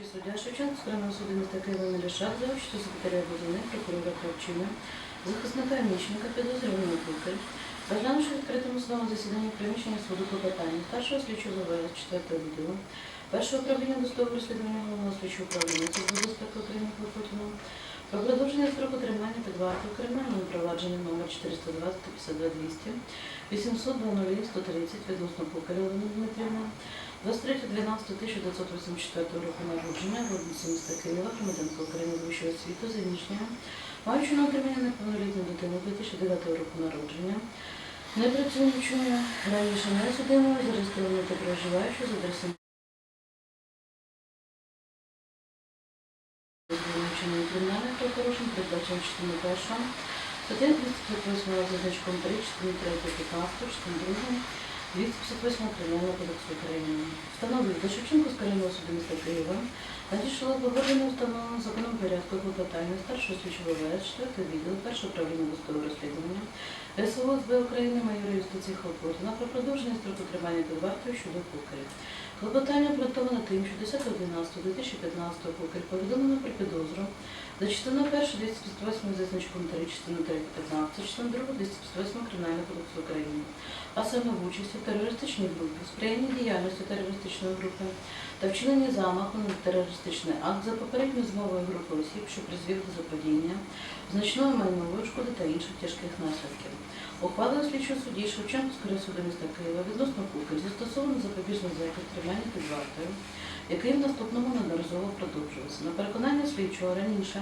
Суддя Шевченко скромного суду міста Києва Мелішак за участю секретаря Бузини, прокурора Кравчина, захисника Міщенка, підозрюваного Кукель, розглянувши в відкритому судовому засіданні приміщення суду клопотання старшого слідчого ЗВС 4 відділу, першого управління досудового розслідування головного слідчого управління Служби безпеки України Клопотіного, про продовження строку тримання під вартою кримінального провадження номер 420 52 200 800 130 відносно Кукеля Олени Дмитрівни, 23.12.1984 року народження, родниці міста Києва, громадянка України з вищої освіти, заміжня, маючи на отримання неповнолітньої дитини 2009 року народження, не працюючою раніше не судимою, зареєстрованою та проживаючою з адресою 4 першому, 1 258 за значком 3, 4, 3, 15, 4, 2, 258 Кримінального кодексу України. Встановлюється, що вчинку з Києва надійшло погодження установлено законом порядку клопотання старшого слідчого ВС, 4 відділу, першого управління досудового розслідування, СО СБ України, майора юстиції Хлопотина про продовження строку тримання під вартою щодо Кукаря. Клопотання обґрунтовано тим, що 10.11.2015 Кукарь повідомлено про підозру за частину 1 258 за значком 3, частину 3 15, частину 2 258 Кримінального кодексу України, а саме в участі в терористичній групі, сприянні діяльності терористичної групи та вчиненні замаху на терористичний акт за попередньою змовою групи осіб, що призвів до заподіяння значної майнової шкоди та інших тяжких наслідків. Ухвалою слідчого судді Шевченківського суду міста Києва відносно Кукель застосовано запобіжний захід тримання під вартою, який в наступному неодноразово продовжувався. На переконання слідчого раніше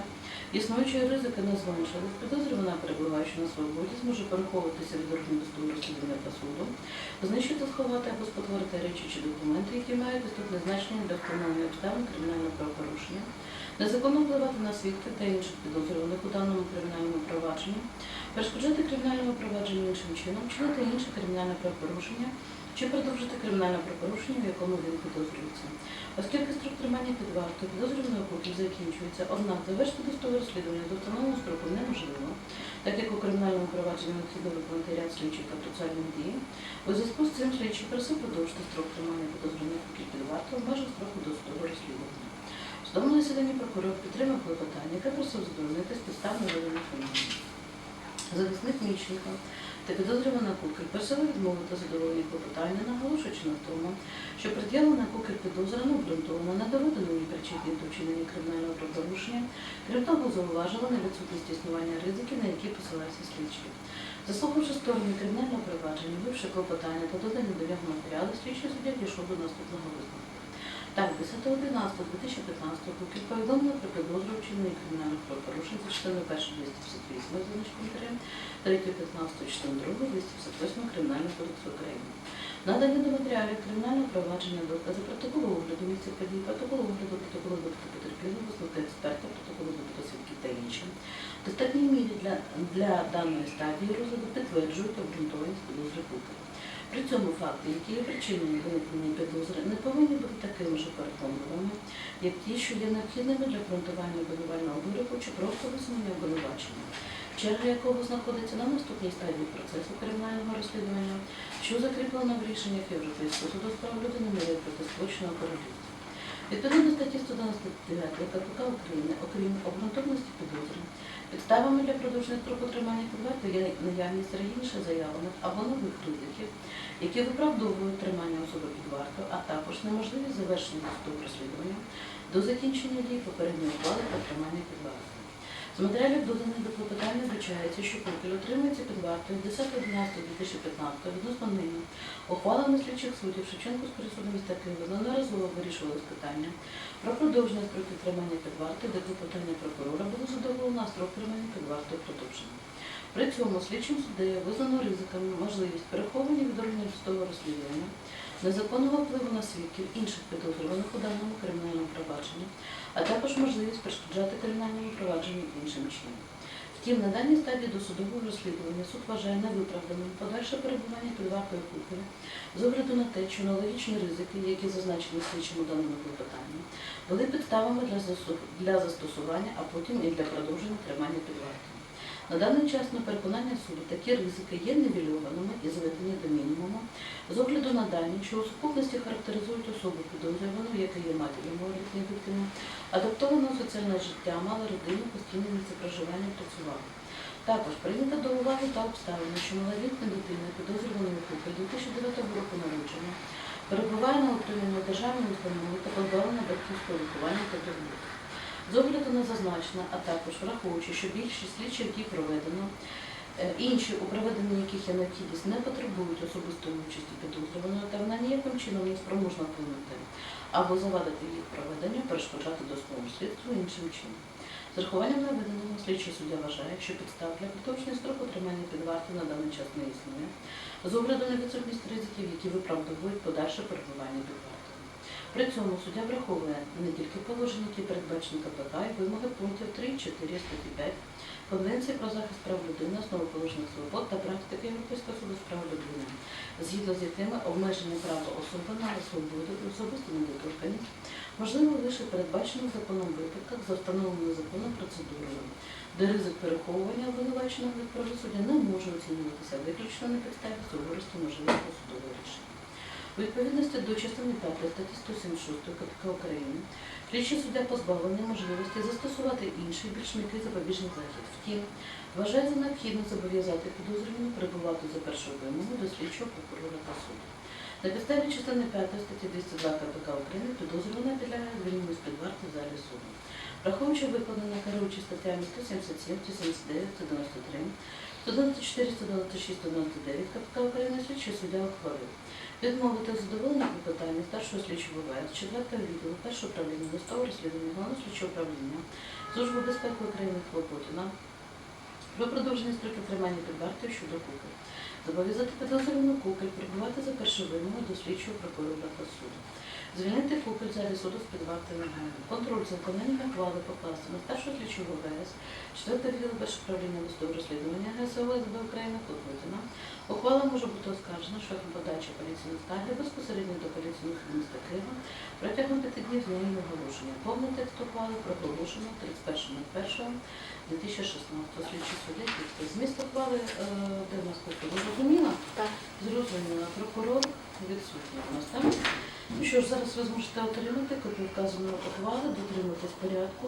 існуючі ризики не зменшились, підозрювана, перебуваючи на свободі, зможе переховуватися від органів досудового розслідування та суду, знищити, сховати або спотворити речі чи документи, які мають доступне значення для встановлення обставин кримінального правопорушення, незаконно впливати на свідки та інших підозрюваних у даному кримінальному провадженні, перешкоджати кримінальному провадженню іншим чином, чинити інше кримінальне правопорушення чи продовжити кримінальне правопорушення, в якому він підозрюється. Оскільки строк тримання під вартою підозрюваного копів закінчується, однак завершити досудове розслідування до встановленого строку неможливо, так як у кримінальному провадженні необхідно виконати ряд слідчих та процесуальних дій. У зв'язку з цим слідчий просив продовжити строк тримання підозрюваних під вартою в межах строку досудового розслідування. Судовому засіданні прокурор підтримав клопотання, яке просив задовольнити з підстав вимог. Захисник Міченко та підозрювана Кукель просили відмовити задоволення клопотання, наголошуючи на тому, що пред'явлена Кукель підозра не обґрунтована на доведеному причетні до вчинення кримінального правопорушення, крім того, зауважила на відсутність існування ризики, на які посилаються слідчі. Заслухавши сторони кримінального провадження, вивши клопотання та додані до нього матеріали, слідчий суддя дійшов до наступного висновку. Так, 10.11.2015 Кукіль повідомила про підозру вчинення кримінальних правопорушень за частиною 1 258 за значком 3, 3 15 частиною 2 258 Кримінального кодексу України. Надані до матеріалів кримінального провадження докази протоколу огляду місця подій, протоколу огляду, протоколу допиту потерпілого, висновки експерта, протоколу допиту свідків та інші. Достатній мірі для, для даної стадії розгляду підтверджують обґрунтованість Кукіль. При цьому факти, які є причиною виникнення підозри, не повинні бути такими ж переконливими, як ті, що є необхідними для ґрунтування обвинувального вироку чи просто висунення обвинувачення, черга якого знаходиться на наступній стадії процесу кримінального розслідування, що закріплено в рішеннях Європейського суду з прав людини міри проти сполученого королівства. Відповідно статті 199 КПК України, окрім обґрунтованості підозри, підставами для продовження строку тримання під вартою є наявність раніше заявлених або нових ризиків, які виправдовують тримання особи під вартою, а також неможливість завершення судового розслідування до закінчення дій попередньої ухвали та тримання під вартою. З матеріалів доданих до клопотання вбачається, що Кукель отримується під вартою 10.11.2015 відносно нині. Ухвалами слідчих суддів Шевченківського суду міста Києва неодноразово вирішувалось питання про продовження строків тримання під вартою, де клопотання прокурора було задоволено, а строк тримання під вартою продовжено. При цьому слідчим суддею визнано ризиками можливість переховування від органів судового розслідування, незаконного впливу на свідків інших підозрюваних у даному кримінальному провадженні, а також можливість перешкоджати кримінальному провадженню іншим чином. Втім, на даній стадії досудового розслідування суд вважає невиправданим подальше перебування під вартою Кукеля з огляду на те, що аналогічні ризики, які зазначені слідчим у даному клопотанні, були підставами для застосування, а потім і для продовження тримання під вартою. На даний час, на переконання суду, такі ризики є нівельованими і зведені до мінімуму з огляду на дані, що у сукупності характеризують особу підозрювану, яка є матір'ю малолітньої дитини, адаптована у соціальне життя, мала родину, постійне місце проживання, працювала. Також прийнято до уваги та обставини, що малолітня дитина, підозрювана у купі 2009 року народження, перебуває на утриманні державної установи та позбавлена батьківського виховання та догляду. З огляду на зазначене, а також враховуючи, що більшість слідчих дій проведено, е, інші, у проведенні яких є необхідність, не потребують особистої участі підозрюваного, та вона ніяким чином не спроможна вплинути або завадити їх проведенню, перешкоджати досудовому слідству іншим чином. З урахуванням наведеного слідчий суддя вважає, що підстав для продовження строку тримання під вартою на даний час не існує, з огляду на відсутність ризиків, які виправдовують подальше перебування під вартою. При цьому суддя враховує не тільки положення, які передбачені КПК, і вимоги пунктів 3, 4 статті 5 Конвенції про захист прав людини, основоположних свобод та практики Європейського суду з прав людини, згідно з якими обмеження права особи на свободу і особисту недоторканність можливо лише передбачено законом випадках за встановленою законом процедурою, де ризик переховування обвинуваченого від правосуддя не може оцінюватися виключно на підставі суворості можливого судового рішення. Відповідності до частини 5 статті 176 КПК України, слідчий суддя позбавлений можливості застосувати інший більш м'який запобіжний захід. Втім, вважає за необхідно зобов'язати підозрюваного перебувати за першою вимогою до слідчого прокурора та суду. На підставі частини 5 статті 202 КПК України підозрювана підлягає звільненню з під варти в залі суду. Враховуючи викладення керуючи статтями 177, 179, 193, 194, 196, 199 КПК України слідчий суддя ухвалив. Відмовити задоволення клопотання старшого слідчого ВВС, 4 відділу, першого управління, листового розслідування, головного слідчого управління, Служби безпеки України Хлопотіна про продовження строків тримання під вартою щодо куколь. Зобов'язати підозрювану куколь прибувати за першою вимогою до слідчого прокурора та суду. Звільнити куколь в залі суду з під негайно. Контроль за виконанням ухвали покласти на старшого слідчого ВВС, 4 відділу першого управління листового розслідування ГСО СБ України Хлопотіна. Ухвала може бути оскаржена шляхом подачі апеляційної скарги безпосередньо до суду міста Києва протягом п'яти днів з неї оголошення. Повний текст ухвали проголошено 31.01.2016 слідчі судді. Зміст ухвали е, де в нас? Ви зрозуміла? Зрозуміла. Прокурор відсутній у нас, так? Ну що ж, зараз ви зможете отримати вказаної ухвали, дотримуватись порядку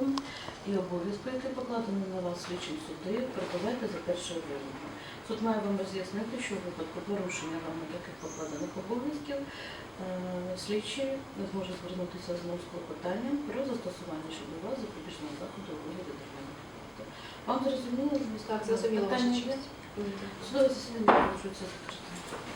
і обов'язку, який покладений на вас слідчим суддею, перебувати за першою вимогою. Суд має вам роз'яснити, що у випадку порушення вами таких покладених обов'язків е, слідчий зможе звернутися з клопотанням про застосування щодо вас запобіжного заходу у вигляді державної варти. Вам зрозуміло зміст? Так, зрозуміло, Питання. Судове засідання продовжується закритим.